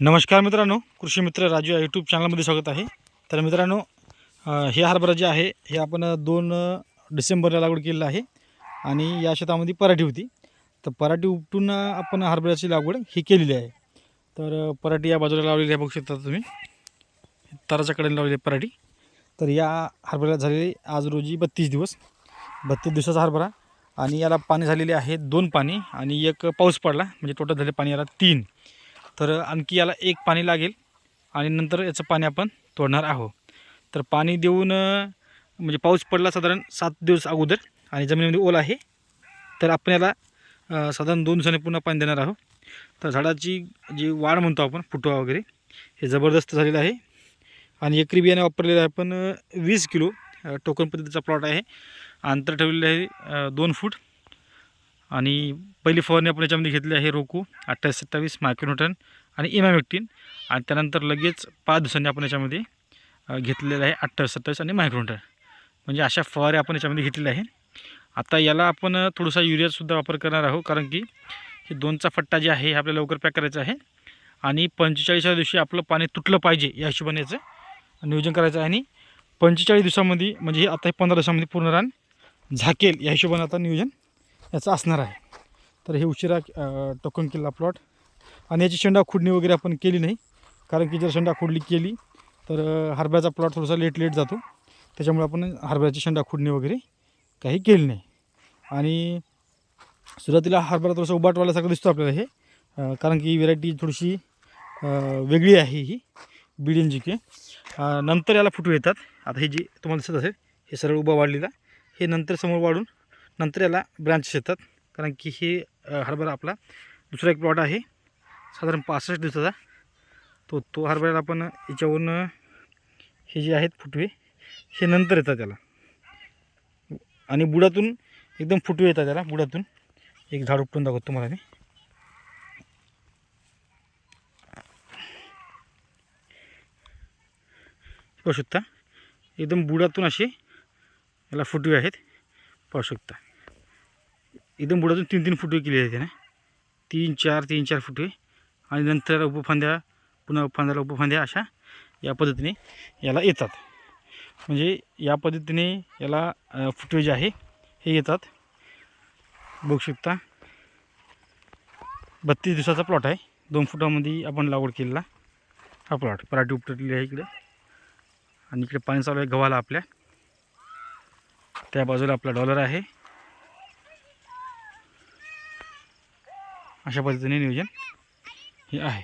नमस्कार मित्रांनो कृषी मित्र राजू या यूट्यूब चॅनलमध्ये स्वागत आहे. तर मित्रांनो हे हरभरा जे आहे हे आपण दोन डिसेंबरला लागवड केलेलं आहे आणि या शेतामध्ये पराठी होती. तर पराठी उपटून आपण हरभऱ्याची लागवड ही केलेली आहे. तर पराठी या बाजूला लावलेली आहे बघू शकता तुम्ही. तराच्या कडेने लावलेली आहे पराठी. तर या हरभऱ्याला झालेली आज रोजी बत्तीस दिवस बत्तीस दिवसाचा हरभरा आणि याला पाणी झालेले आहे दोन पाणी आणि एक पाऊस पडला म्हणजे टोटल झाले पाणी याला तीन. तर आणखी याला एक पाणी लागेल आणि नंतर याचं पाणी आपण तोडणार आहोत. तर पाणी देऊन म्हणजे पाऊस पडला साधारण सात दिवस अगोदर आणि जमिनीमध्ये ओला आहे तर आपण याला साधारण दोन दिवसांनी पुन्हा पाणी देणार आहोत. तर झाडाची जी वाढ म्हणतो आपण फुटवा वगैरे हे जबरदस्त झालेलं आहे. आणि एकरी बियाणे वापरलेलं आहे आपण वीस किलो टोकन पद्धतीचा प्लॉट आहे. अंतर ठेवलेलं आहे दोन फूट. आणि पहिली फवारणी आपण याच्यामध्ये घेतली आहे रोकू अठ्ठावीस सत्तावीस मायक्रोन्यूटन आणि इमॅमेक्टिन. आणि त्यानंतर लगेच पाच दिवसांनी आपण याच्यामध्ये घेतलेलं आहे अठ्ठावीस सत्तावीस आणि मायक्रोन्यूटन म्हणजे अशा फवारे आपण याच्यामध्ये घेतलेल्या आहे आता याला आपण थोडासा युरियासुद्धा वापर करणार आहोत कारण की हे दोनचा फट्टा जे आहे हे आपल्याला लवकर पॅक करायचं आहे. आणि पंचेचाळीसव्या दिवशी आपलं पाणी तुटलं पाहिजे या हिशोबाने याचं नियोजन करायचं आहे. आणि पंचेचाळीस दिवसामध्ये म्हणजे हे आता हे पंधरा दिवसामध्ये पूर्ण रान झाकेल या हिशोबाने आता नियोजन याचं असणार आहे. तर हे उशिरा टोकन केला प्लॉट आणि याची शेंडा खुडणी वगैरे आपण केली नाही. कारण की जर शेंडा खुडली केली तर हरभ्याचा हरभऱ्याचा प्लॉट थोडासा लेट लेट जातो. त्याच्यामुळे आपण हरभऱ्याची शेंडा खुडणी वगैरे काही केली नाही. आणि सुरुवातीला हरभरा थोडासा उबाटवाल्यासारखं दिसतो आपल्याला हे. कारण की व्हेरायटी थोडीशी वेगळी आहे ही बीडीएन जी के नंतर याला फुटू येतात. आता हे जी तुम्हाला दिसत असेल हे सरळ उभा वाढलेला. हे नंतर समोर वाढून नंतर याला ब्रांचेस येतात कारण की हे हरभरा आपला दुसरा एक प्लॉट आहे. साधारण पासष्ट दिवसाचा. तो तो हरभऱ्याला आपण याच्यावरून हे जे आहेत फुटवे हे नंतर येतात त्याला. आणि बुडातून एकदम फुटवे येतात त्याला बुडातून. एक झाड उपटून दाखवतो तुम्हाला मी. पाहू शकता. एकदम बुडातून असे याला फुटवे आहेत. पाहू शकता. एकदम बुडातून तीन तीन फुटवे केले आहेत त्याने. तीन चार तीन चार फुटे आणि नंतर उपफांद्या पुन्हा उपफांद्याला उपफांद्या अशा या पद्धतीने याला येतात. म्हणजे या पद्धतीने याला फुटे फुटवे जे आहे हे येतात. बघू शकता. बत्तीस दिवसाचा प्लॉट आहे. दोन फुटामध्ये आपण लागवड केलेला हा प्लॉट पराठी उपटलेली आहे इकडे. आणि इकडे पाणी चालू आहे गव्हाला आपल्या. त्या बाजूला आपला डॉलर आहे. अशा पद्धतीने नियोजन हे आहे.